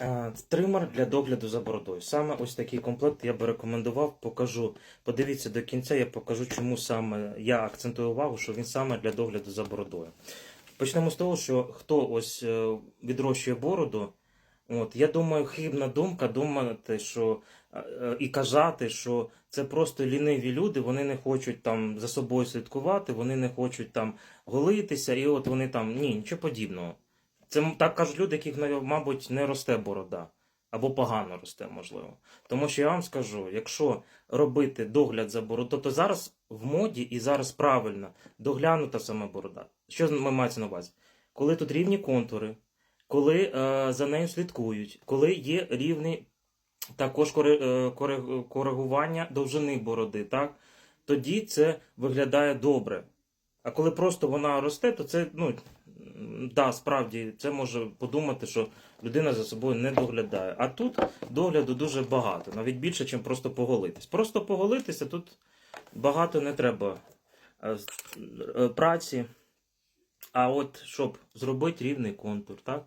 Е, Тример для догляду за бородою. Саме ось такий комплект я би рекомендував, покажу. Подивіться до кінця, я покажу, чому саме я акцентую увагу, що він саме для догляду за бородою. Почнемо з того, що хто ось е, відрощує бороду, от, я думаю, хибна думка думати, що е, і казати, що це просто ліниві люди, вони не хочуть там за собою слідкувати, вони не хочуть там голитися, і от вони там ні, нічого подібного. Це так кажуть люди, яких, мабуть, не росте борода. Або погано росте, можливо. Тому що я вам скажу, якщо робити догляд за бородою, то зараз в моді і зараз правильно доглянута саме борода. Що ми мається на увазі? Коли тут рівні контури, коли е, за нею слідкують, коли є рівний також е, коригування довжини бороди, так? тоді це виглядає добре. А коли просто вона росте, то це, ну, да, справді, це може подумати, що людина за собою не доглядає. А тут догляду дуже багато, навіть більше, ніж просто поголитись. Просто поголитися тут багато не треба е, е, праці. А от щоб зробити рівний контур, так?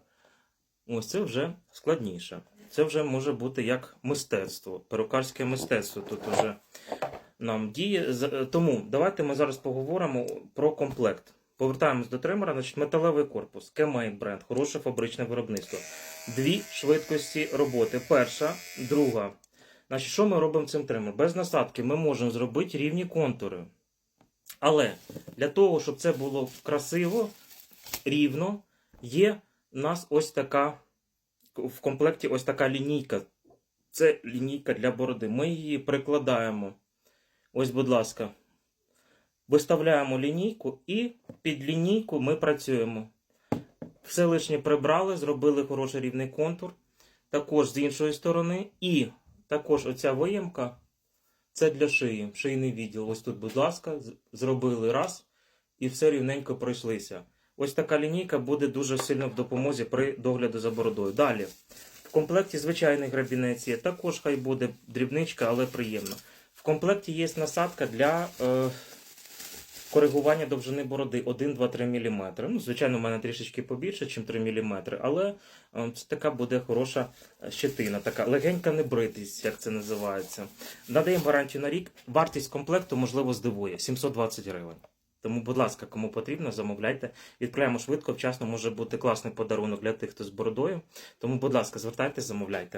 Ось це вже складніше. Це вже може бути як мистецтво, перукарське мистецтво тут вже нам діє. Е, Тому давайте ми зараз поговоримо про комплект. Повертаємось до тримера, значить металевий корпус, Кемейн бренд, хороше фабричне виробництво. Дві швидкості роботи. Перша, друга. Значить, що ми робимо цим тримером? Без насадки ми можемо зробити рівні контури. Але для того, щоб це було красиво, рівно, є у нас ось така в комплекті ось така лінійка. Це лінійка для бороди. Ми її прикладаємо. Ось, будь ласка. Виставляємо лінійку і під лінійку ми працюємо. Все лишнє прибрали, зробили хороший рівний контур. Також з іншої сторони. І також оця виємка це для шиї, шийний відділ. Ось тут, будь ласка, зробили раз і все рівненько пройшлися. Ось така лінійка буде дуже сильно в допомозі при догляду за бородою. Далі. В комплекті звичайний грабінець є. Також хай буде дрібничка, але приємно. В комплекті є насадка для е, коригування довжини бороди 1-2-3 мм. Ну, звичайно, у мене трішечки побільше, ніж 3 мм, але е, це така буде хороша щетина, така легенька небритість, як це називається. Надаємо гарантію на рік. Вартість комплекту, можливо, здивує 720 гривень. Тому, будь ласка, кому потрібно, замовляйте. Відправляємо швидко, вчасно може бути класний подарунок для тих, хто з бородою. Тому, будь ласка, звертайтеся, замовляйте.